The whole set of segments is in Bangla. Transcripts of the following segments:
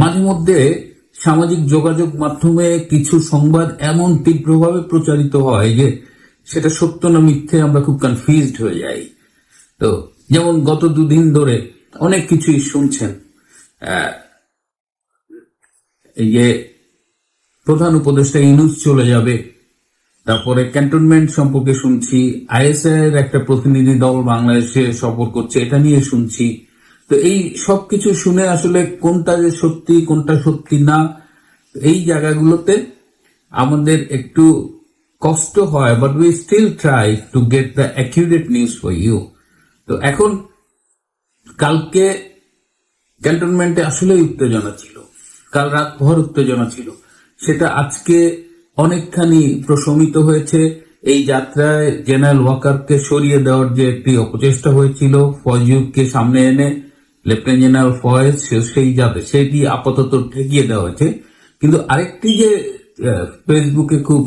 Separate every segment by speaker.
Speaker 1: মাঝে মধ্যে সামাজিক যোগাযোগ মাধ্যমে কিছু সংবাদ এমন তীব্রভাবে প্রচারিত হয় যে সেটা সত্য না মিথ্যে আমরা খুব কনফিউজড হয়ে যাই। তো যেমন গত দুদিন ধরে অনেক কিছুই শুনছেন। এই যে প্রধান উপদেষ্টা ইনুস চলে যাবে, তারপরে ক্যান্টনমেন্ট সম্পর্কে শুনছি আইএসআই একটা প্রতিনিধি দল বাংলাদেশে সফর করছে, এটা নিয়ে শুনছি। তো এই সবকিছু শুনে আসলে কোনটা যে সত্যি, কোনটা সত্যি না, এই জায়গাগুলোতে আমাদের একটু কষ্ট হয় but we still try to get the accurate news for you তো এখন কালকে ক্যান্টনমেন্টে আসলেই উত্তেজনা ছিল। কাল রাত ভর উত্তেজনা ছিল। সেটা আজকে অনেকখানি প্রশমিত হয়েছে। এই যাত্রায় জেনারেল ওয়াকারকে সরিয়ে দেওয়ার যে একটি অপচেষ্টা হয়েছিল ফয়জুবকে সামনে এনে লেফটেন্যান্ট জেনারেল ফয়েজ সেই যাবে সেটি আপাতত ঠেকিয়ে দেওয়া হয়েছে। কিন্তু আরেকটি যে ফেসবুকে খুব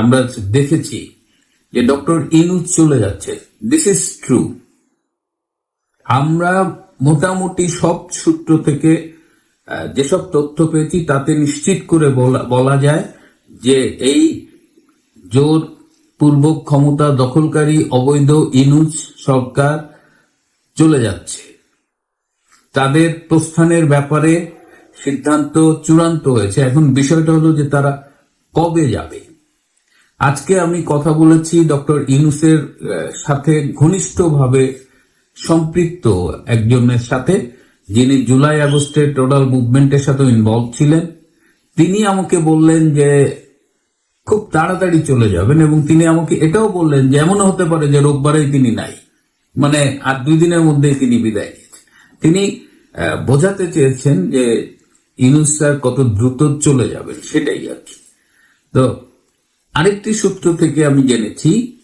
Speaker 1: আমরা দেখেছি যে ডক্টর ইনুজ চলে যাচ্ছে। দিস ইজ ট্রু আমরা মোটামুটি সব সূত্র থেকে যেসব তথ্য পেয়েছি তাতে নিশ্চিত করে বলা যায় যে এই জোর পূর্বক ক্ষমতা দখলকারী অবৈধ ইনুজ সরকার চলে যাচ্ছে। তাদের প্রস্থানের ব্যাপারে সিদ্ধান্ত চূড়ান্ত হয়েছে। এখন বিষয়টা হলো যে তারা কবে যাবে। আজকে আমি কথা বলেছি ডক্টর ইনুসের সাথে ঘনিষ্ঠভাবে সম্পৃক্ত একজনের সাথে, যিনি জুলাই আগস্টের টোটাল মুভমেন্টের সাথে ইনভলভ ছিলেন। তিনি আমাকে বললেন যে খুব তাড়াতাড়ি চলে যাবেন এবং তিনি আমাকে এটাও বললেন যে এমনও হতে পারে যে রোববারেই তিনি নাই। মানে আর দুই দিনের মধ্যেই তিনি বিদায় তিনি বোঝাতে চেয়েছেন যে ইনুস স্যার কত দ্রুত চলে যাবেন, সেটাই আর কি। তো, আরেকটি সূত্র থেকে আমি জেনেছি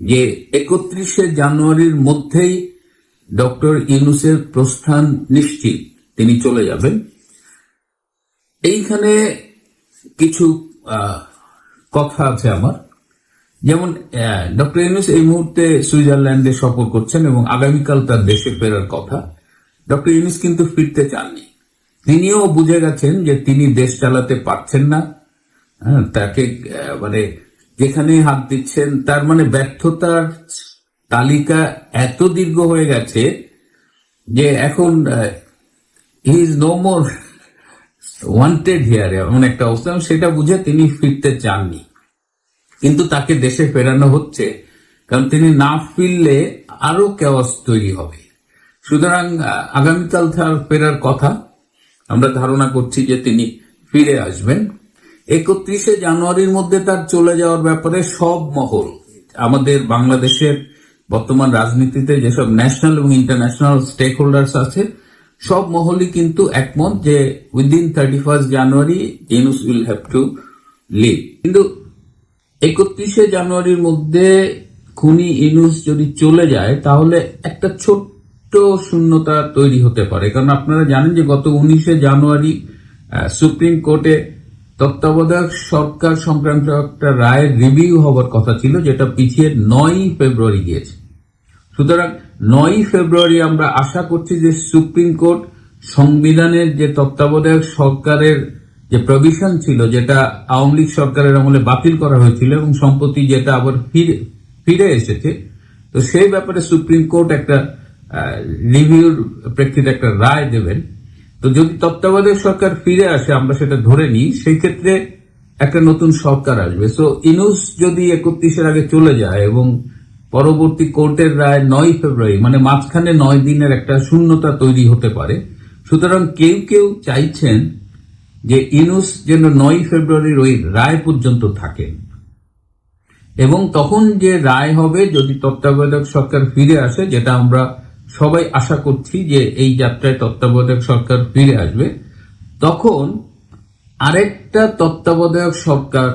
Speaker 1: যে একত্রিশে জানুয়ারির মধ্যেই ডক্টর ইউনুসের প্রস্থান নিশ্চিত, তিনি চলে যাবেন। এইখানে কিছু কথা আছে আমার। যেমন ডক্টর ইউনুস এই মুহূর্তে সুইজারল্যান্ডে সফর করছেন এবং আগামীকাল তার দেশে ফেরার কথা। ডক্টর ইউনুস কিন্তু ফিরতে চাননি। তিনিও বুঝে গেছেন যে তিনি দেশ চালাতে পারছেন না। হ্যাঁ, তাকে মানে যেখানে হাত দিচ্ছেন তার মানে ব্যর্থতার তালিকা এত দীর্ঘ হয়ে গেছে যে এখন is no more wanted here এমন একটা অবস্থা। সেটা বুঝে তিনি ফিরতে চাননি। কিন্তু তাকে দেশে ফেরানো হচ্ছে। কারণ তিনি না ফিরলে আরও কেওয়াস তৈরি হবে। সুতরাং আগামীকাল তার ফেরার কথা আমরা ধারণা করছি যে তিনি ফিরে আসবেন। একত্রিশে জানুয়ারির মধ্যে তার চলে যাওয়ার ব্যাপারে সব মহল, আমাদের বাংলাদেশের বর্তমান রাজনীতিতে যেসব ন্যাশনাল এবং ইন্টারন্যাশনাল স্টেক হোল্ডার্স আছে, সব মহলই কিন্তু একমত যে within thirty first January Yunus will have to leave. কিন্তু একত্রিশে জানুয়ারির মধ্যে খুনি ইনুস যদি চলে যায়, তাহলে একটা ছোট্ট শূন্যতা তৈরি হতে পারে। কারণ আপনারা জানেন যে গত উনিশে জানুয়ারি সুপ্রিম কোর্টে তত্ত্বাবধায়ক সরকার সংক্রান্ত একটা রায়ের রিভিউ হবার কথা ছিল, যেটা পিছিয়ে নয় ফেব্রুয়ারি গিয়েছে। সুতরাং নয় ফেব্রুয়ারি আমরা আশা করছি যে সুপ্রিম কোর্ট সংবিধানের যে তত্ত্বাবধায়ক সরকারের যে প্রভিশন ছিল, যেটা আওয়ামী লীগ সরকারের আমলে বাতিল করা হয়েছিল এবং সম্প্রতি যেটা আবার ফিরে ফিরে এসেছে, তো সেই ব্যাপারে সুপ্রিম কোর্ট একটা রিভিউর প্রেক্ষিতে একটা রায় দেবেন। তো যদি তত্ত্বাবধায়ক সরকার ফিরে আসে, আমরা সেটা ধরে নিই, সেই ক্ষেত্রে একটা নতুন সরকার আসবে। সো ইনুস যদি একত্রিশের আগে চলে যায় এবং পরবর্তী কোর্টের রায় নয় ফেব্রুয়ারি মানে মাঝখানে নয় দিনের একটা শূন্যতা তৈরি হতে পারে, সুতরাং কেউ কেউ চাইছেন যে ইনুস যেন নয় ফেব্রুয়ারির ওই রায় পর্যন্ত থাকে। এবং তখন যে রায় হবে, যদি তত্ত্বাবধায়ক সরকার ফিরে আসে, যেটা আমরা সবাই আশা করছি যে এই যাত্রায় তত্ত্বাবধায়ক সরকার ফিরে আসবে। তখন আরেকটা তত্ত্বাবধায়ক সরকার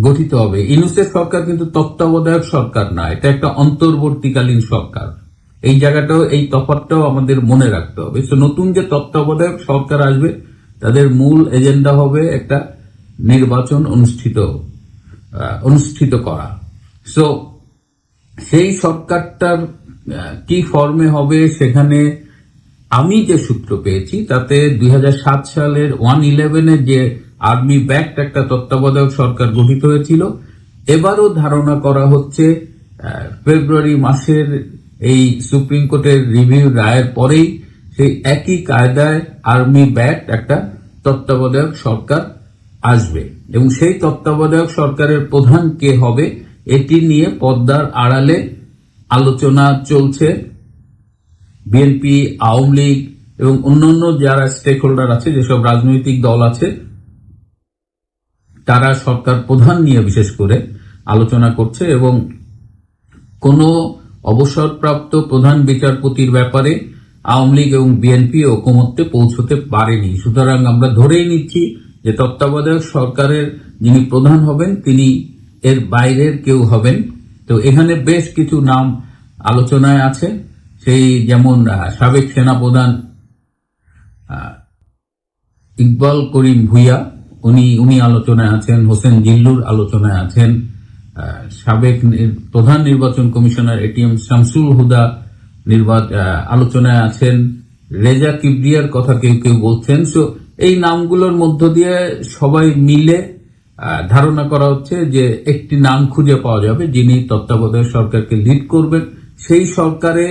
Speaker 1: গঠিত হবে। ইনুসের সরকার কিন্তু তত্ত্বাবধায়ক সরকার না, এটা একটা অন্তর্বর্তীকালীন সরকার। এই জায়গাটাও, এই তফাৎটাও আমাদের মনে রাখতে হবে। তো নতুন যে তত্ত্বাবধায়ক সরকার আসবে, তাদের মূল এজেন্ডা হবে একটা নির্বাচন অনুষ্ঠিত অনুষ্ঠিত করা। সো সেই সরকারটার কি ফর্মে হবে সেখানে আমি যে সূত্র পেয়েছি, তাতে দুই হাজার সাত সালের ওয়ান ইলেভেনে যে আর্মি ব্যাক্ট একটা তত্ত্বাবধায়ক সরকার গঠিত হয়েছিল, এবারও ধারণা করা হচ্ছে ফেব্রুয়ারি মাসের এই সুপ্রিম কোর্টের রিভিউ রায়ের পরেই সেই একই কায়দায় আর্মি ব্যাক্ট একটা তত্ত্বাবধায়ক সরকার আসবে। এবং সেই তত্ত্বাবধায়ক সরকারের প্রধান কে হবে, এটি নিয়ে পদ্মার আড়ালে আলোচনা চলছে। বিএনপি আওয়ামী লীগ এবং অন্যান্য যারা স্টেক হোল্ডার আছে, যেসব রাজনৈতিক দল আছে, তারা সরকার প্রধান নিয়ে বিশেষ করে আলোচনা করছে এবং কোনো অবসরপ্রাপ্ত প্রধান বিচারপতির ব্যাপারে আওয়ামী লীগ এবং বিএনপি ঐকমত্যে পৌঁছতে পারেনি। সুতরাং আমরা ধরেই নিচ্ছি যে তত্ত্বাবধায়ক সরকারের যিনি প্রধান হবেন, তিনি এর বাইরের কেউ হবেন। তো এখানে বেশ কিছু নাম আলোচনায় আছে। সেই যেমন সাবেক সেনাপ্রধান ইকবাল করিম ভুইয়া উনি উনি আলোচনায় আছেন হোসেন জিল্লুর আলোচনায় আছেন সাবেক প্রধান নির্বাচন কমিশনার এটিএম শামসুল হুদা নির্বাচ আহ, আলোচনায় আছেন রেজা কিবরিয়ার কথা কেউ কেউ বলছেন। সো এই নামগুলোর মধ্য দিয়ে সবাই মিলে ধারণা করা হচ্ছে যে একটি নাম খুঁজে পাওয়া যাবে যিনি তত্ত্বাবধায়ক সরকারকে লিড করবেন। সেই সরকারে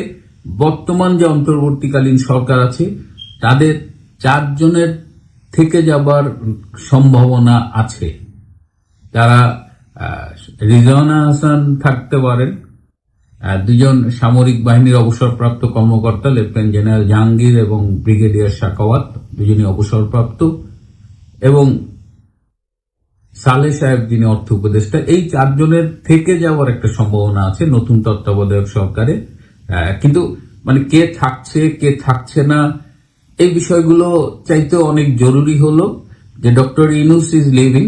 Speaker 1: বর্তমান যে অন্তর্বর্তীকালীন সরকার আছে, তাদের চারজনের থেকে যাবার সম্ভাবনা আছে। তারা রিজওয়ানা হাসান থাকতে পারেন দুজন সামরিক বাহিনীর অবসরপ্রাপ্ত কর্মকর্তা, লেফটেন্যান্ট জেনারেল জাহাঙ্গীর এবং ব্রিগেডিয়ার শাকাওয়াত দুজনই অবসরপ্রাপ্ত। এবং সালে সাহেব, যিনি অর্থ উপদেষ্টা, এই চারজনের থেকে যাওয়ার একটা সম্ভাবনা আছে নতুন তত্ত্বাবধায়ক সরকারে। কিন্তু মানে কে থাকছে কে থাকছে না, এই বিষয়গুলো চাইতে অনেক জরুরি হলো যে doctor Yunus is leaving,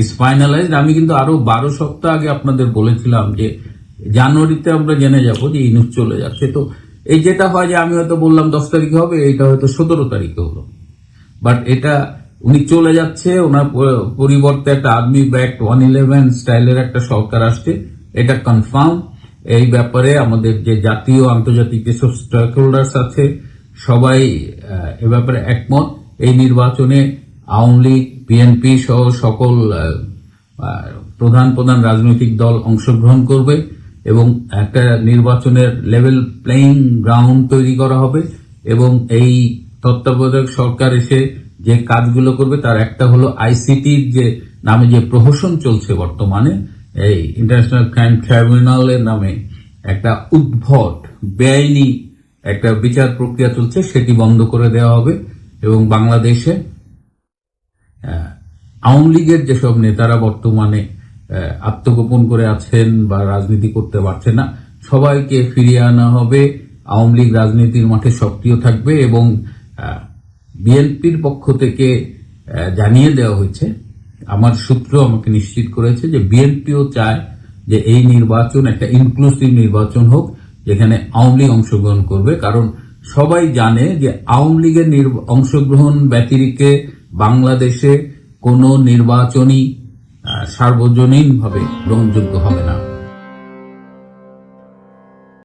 Speaker 1: is finalised. আমি কিন্তু আরও বারো সপ্তাহ আগে আপনাদের বলেছিলাম যে জানুয়ারিতে আমরা জেনে যাব যে ইনুস চলে যাচ্ছে। তো এই যেটা হয় যে আমি হয়তো বললাম দশ তারিখে হবে এটা হয়তো সতেরো তারিখে হলো। বাট এটা উনি চলে যাচ্ছে, ওনার পরিবর্তে একটা আর্মি ব্যাক ওয়ান ইলেভেন স্টাইলের একটা সরকার আসছে, এটা কনফার্ম এই ব্যাপারে আমাদের যে জাতীয়, আন্তর্জাতিক যেসব স্টেক হোল্ডার্স আছে, সবাই এ ব্যাপারে একমত। এই নির্বাচনে আওয়ামী লীগ বিএনপি সহ সকল প্রধান প্রধান রাজনৈতিক দল অংশগ্রহণ করবে এবং একটা নির্বাচনের লেভেল প্লেইং গ্রাউন্ড তৈরি করা হবে এবং এই তত্ত্বাবধায়ক সরকার এসে যে কাজগুলো করবে, তার একটা হলো আইসিটির যে নামে যে প্রহসন চলছে বর্তমানে, এই ইন্টারন্যাশনাল ক্রাইম ট্রাইব্যুনালের নামে একটা উদ্ভট, বেআইনি একটা বিচার প্রক্রিয়া চলছে, সেটি বন্ধ করে দেওয়া হবে। এবং বাংলাদেশে আওয়ামী লীগের যেসব নেতারা বর্তমানে আত্মগোপন করে আছেন বা রাজনীতি করতে পারছে না, সবাইকে ফিরিয়ে আনা হবে। আওয়ামী লীগ রাজনীতির মাঠে সক্রিয় থাকবে এবং বিএনপির পক্ষ থেকে জানিয়ে দেওয়া হয়েছে। আমার সূত্র আমাকে নিশ্চিত করেছে যে বিএনপিও চায় যে এই নির্বাচন একটা ইনক্লুসিভ নির্বাচন হোক, যেখানে আওয়ামী লীগ অংশগ্রহণ করবে। কারণ সবাই জানে যে আওয়ামী লীগের অংশগ্রহণ ব্যতিরিকে বাংলাদেশে কোনো নির্বাচনই সার্বজনীনভাবে গ্রহণযোগ্য হবে না।